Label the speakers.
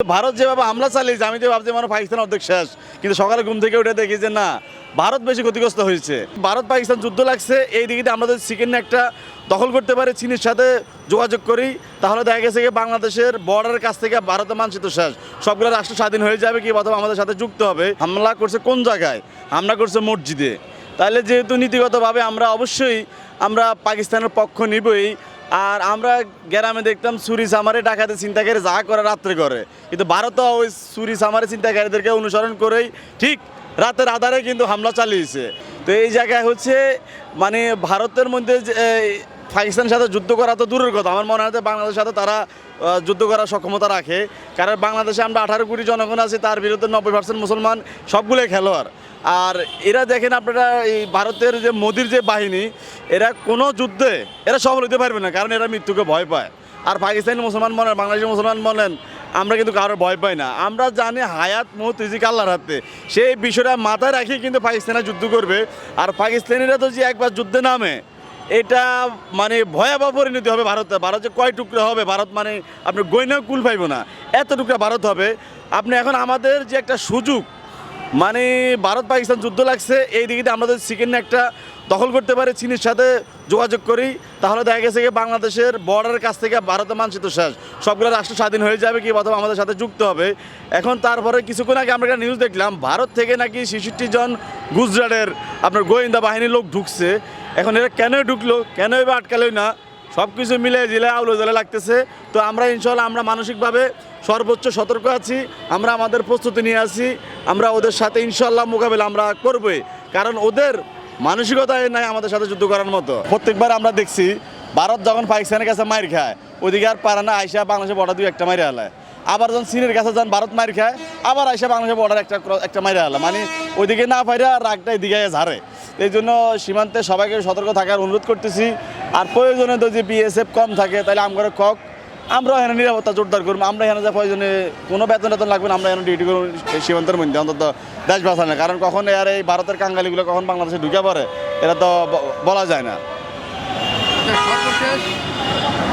Speaker 1: ভারত যেভাবে হামলা চালিয়েছে আমি তো ভাবছি মানে পাকিস্তান অর্ধেক শেষ। কিন্তু সকালে ঘুম থেকে উঠে দেখি যে না, ভারত বেশি ক্ষতিগ্রস্ত হয়েছে। ভারত পাকিস্তান যুদ্ধ লাগছে, এই দিকে আমরা যদি চিকেন একটা দখল করতে পারি, চীনের সাথে যোগাযোগ করি, তাহলে দেখা গেছে কি বাংলাদেশের বর্ডারের কাছ থেকে ভারতের মানচিত্র শেষ। সবগুলো রাষ্ট্র স্বাধীন হয়ে যাবে কি, অথবা আমাদের সাথে যুক্ত হবে। হামলা করছে কোন জায়গায়? হামলা করছে মসজিদে। তাহলে যেহেতু নীতিগতভাবে আমরা অবশ্যই আমরা পাকিস্তানের পক্ষ নিবই আর আমরা গ্রামে দেখতাম সুরি সামারে ডাকাতে চিন্তাকারী যা করে রাত্রে করে। কিন্তু ভারতও ওই সুরি সামারে চিন্তাকারীদেরকে অনুসরণ করেই ঠিক রাতের আধারে কিন্তু হামলা চালিয়েছে। তো এই জায়গায় হচ্ছে মানে ভারতের মধ্যে যে, পাকিস্তানের সাথে যুদ্ধ করা তো দূরের কথা। আমার মনে হয় বাংলাদেশের সাথে তারা যুদ্ধ করার সক্ষমতা রাখে। কারণ বাংলাদেশে আমরা আঠারো কোটি জনগণ আছি, তার বিরুদ্ধে নব্বই পার্সেন্ট মুসলমান সবগুলোই খেলোয়াড়। আর এরা দেখেন আপনারা এই ভারতের যে মোদির যে বাহিনী, এরা কোনো যুদ্ধে, এরা সফল হতে পারবে না, কারণ এরা মৃত্যুকে ভয় পায়। আর পাকিস্তানি মুসলমান বলেন বাংলাদেশি মুসলমান বলেন, আমরা কিন্তু কারোর ভয় পাই না। আমরা জানি হায়াত মত রিজিক আল্লাহর হাতে। সেই বিষয়টা মাথায় রাখি কিন্তু পাকিস্তানে যুদ্ধ করবে। আর পাকিস্তানিরা তো যে একবার যুদ্ধে নামে এটা মানে ভয়াবহ পরিণতি হবে ভারতে। ভারত যে কয় টুকরা হবে, ভারত মানে আপনি গয়না কুল পাইব না। এত টুকরা ভারত হবে। আপনি এখন আমাদের যে একটা সুযোগ মানে ভারত পাকিস্তান যুদ্ধ লাগছে, এই দিকে আমাদের যদি একটা দখল করতে পারি চীনের সাথে, যোগাযোগ করি। তাহলে দেখা গেছে কি বাংলাদেশের বর্ডারের কাছ থেকে ভারতের মানচিত্র শেষ। সবগুলো রাষ্ট্র স্বাধীন হয়ে যাবে কি অথবা আমাদের সাথে যুক্ত হবে। এখন তারপরে কিছুক্ষণ আগে আমরা একটা নিউজ দেখলাম, ভারত থেকে নাকি ছেষট্টি জন গুজরাটের আপনার গোয়েন্দা বাহিনীর লোক ঢুকছে। এখন এরা কেন ঢুকলো কেন এবার আটকালোই না? সব কিছু মিলে জিলে আউলো জলে লাগতেছে। তো আমরা ইনশাল্লাহ আমরা মানসিকভাবে সর্বোচ্চ সতর্ক আছি। আমরা আমাদের প্রস্তুতি নিয়ে আছি। আমরা ওদের সাথে ইনশাল্লাহ মোকাবেলা আমরা করবই। কারণ ওদের মানসিকতায় নাই আমাদের সাথে যুদ্ধ করার মতো। প্রত্যেকবার আমরা দেখছি, ভারত যখন পাকিস্তানের কাছে মার খায় ওদিকে আর পারে না, আইসা বাংলাদেশে বর্ডার দুই একটা মাইরে হালায় আবার যখন চীনের কাছে যখন ভারত মার খায়, আবার আইসা বাংলাদেশের বর্ডার একটা একটা মাইরে হালা মানে ওইদিকে না পাইরা রাগটা এদিকে ঝাড়ে। এই জন্য সীমান্তে সবাইকে সতর্ক থাকার অনুরোধ করতেছি। আর প্রয়োজনে যদি বিএসএফ কম থাকে, তাহলে আমরা কক আমরা এখানে নিরাপত্তা জোরদার করব আমরা এখানে যা প্রয়োজনে কোনো বেতন বেতন লাগবে না আমরা এখানে ডিউটি করব সীমান্তের মধ্যে অন্তত দেশ বাঁচানো কারণ কখন আর এই ভারতের কাঙ্গালিগুলো কখন বাংলাদেশে ঢুকে পড়ে এটা তো বলা যায় না।
Speaker 2: আচ্ছা,